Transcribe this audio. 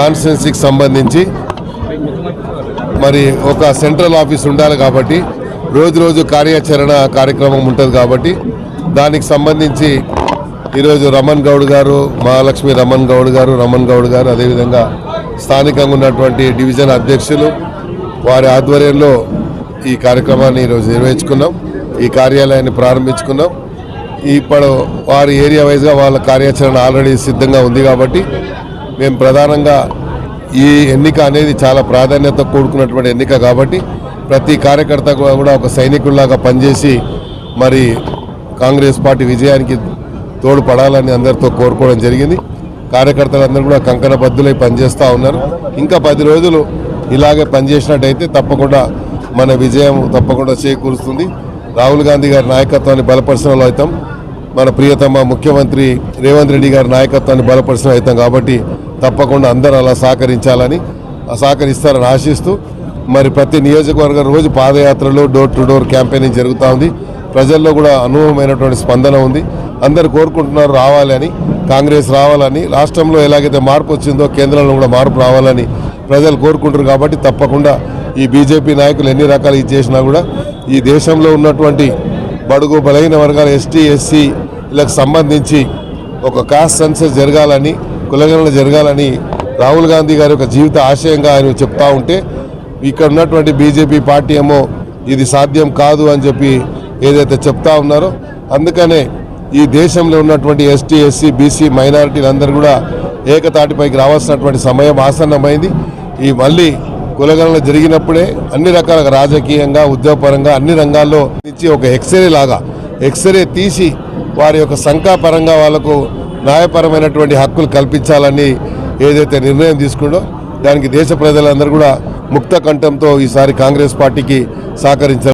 కాన్స్టిట్యున్సీకి సంబంధించి మరి ఒక సెంట్రల్ ఆఫీస్ ఉండాలి కాబట్టి రోజు రోజు కార్యాచరణ కార్యక్రమం ఉంటుంది కాబట్టి దానికి సంబంధించి ఈరోజు రమణ్ గౌడ్ గారు మహాలక్ష్మి రమణ్ గౌడ్ గారు రమణ్ గౌడ్ గారు అదేవిధంగా స్థానికంగా ఉన్నటువంటి డివిజన్ అధ్యక్షులు వారి ఆధ్వర్యంలో ఈ కార్యక్రమాన్ని ఈరోజు నిర్వహించుకున్నాం. ఈ కార్యాలయాన్ని ప్రారంభించుకున్నాం. ఇప్పుడు వారి ఏరియా వైజ్గా వాళ్ళ కార్యాచరణ ఆల్రెడీ సిద్ధంగా ఉంది కాబట్టి మేము ప్రధానంగా ఈ ఎన్నిక అనేది చాలా ప్రాధాన్యత కూడుకున్నటువంటి ఎన్నిక కాబట్టి ప్రతి కార్యకర్త కూడా ఒక సైనికుల్లాగా పనిచేసి మరి కాంగ్రెస్ పార్టీ విజయానికి తోడ్పడాలని అందరితో కోరుకోవడం జరిగింది. కార్యకర్తలందరూ కూడా కంకణబద్దులై పనిచేస్తూ ఉన్నారు. ఇంకా పది రోజులు ఇలాగే పనిచేసినట్టయితే తప్పకుండా మన విజయం తప్పకుండా చేకూరుస్తుంది. రాహుల్ గాంధీ గారి నాయకత్వాన్ని బలపరచడంలో అవుతాం. మన ప్రియతమ ముఖ్యమంత్రి రేవంత్ రెడ్డి గారి నాయకత్వాన్ని బలపరచడం అవుతాం కాబట్టి తప్పకుండా అందరూ అలా సహకరించాలని సహకరిస్తారని ఆశిస్తూ మరి ప్రతి నియోజకవర్గం రోజు పాదయాత్రలు డోర్ టు డోర్ క్యాంపెయినింగ్ జరుగుతూ ఉంది. ప్రజల్లో కూడా అనుభవమైనటువంటి స్పందన ఉంది. అందరు కోరుకుంటున్నారు రావాలని కాంగ్రెస్ రావాలని రాష్ట్రంలో ఎలాగైతే మార్పు వచ్చిందో కేంద్రంలో కూడా మార్పు రావాలని ప్రజలు కోరుకుంటారు కాబట్టి తప్పకుండా ఈ బీజేపీ నాయకులు ఎన్ని రకాలు ఇది చేసినా కూడా ఈ దేశంలో ఉన్నటువంటి బడుగు బలహీన వర్గాల ఎస్టీ ఎస్సీ వీళ్ళకి సంబంధించి ఒక కాస్ట్ సెన్సస్ జరగాలని కులగణన జరగాలని రాహుల్ గాంధీ గారి యొక్క జీవిత ఆశయంగా ఆయన చెప్తా ఉంటే ఇక్కడ ఉన్నటువంటి బీజేపీ పార్టీ ఏమో ఇది సాధ్యం కాదు అని చెప్పి ఏదైతే చెప్తా ఉన్నారో అందుకనే ఈ దేశంలో ఉన్నటువంటి ఎస్టీ ఎస్సీ బీసీ మైనారిటీలందరూ కూడా ఏకతాటిపైకి రావాల్సినటువంటి సమయం ఆసన్నమైంది. ఈ మళ్ళీ కులగణన జరిగినప్పుడే అన్ని రకాల రాజకీయంగా ఉద్యోగపరంగా అన్ని రంగాల్లో ఇచ్చి ఒక ఎక్స్రే లాగా ఎక్స్రే తీసి వారి యొక్క సంఖ్యాపరంగా వాళ్ళకు న్యాయపరమైనటువంటి హక్కులు కల్పించాలని ఏదైతే నిర్ణయం తీసుకుందో దానికి దేశ ప్రజలందరూ కూడా ముక్త కంఠంతో ఈసారి కాంగ్రెస్ పార్టీకి సహకరించారు.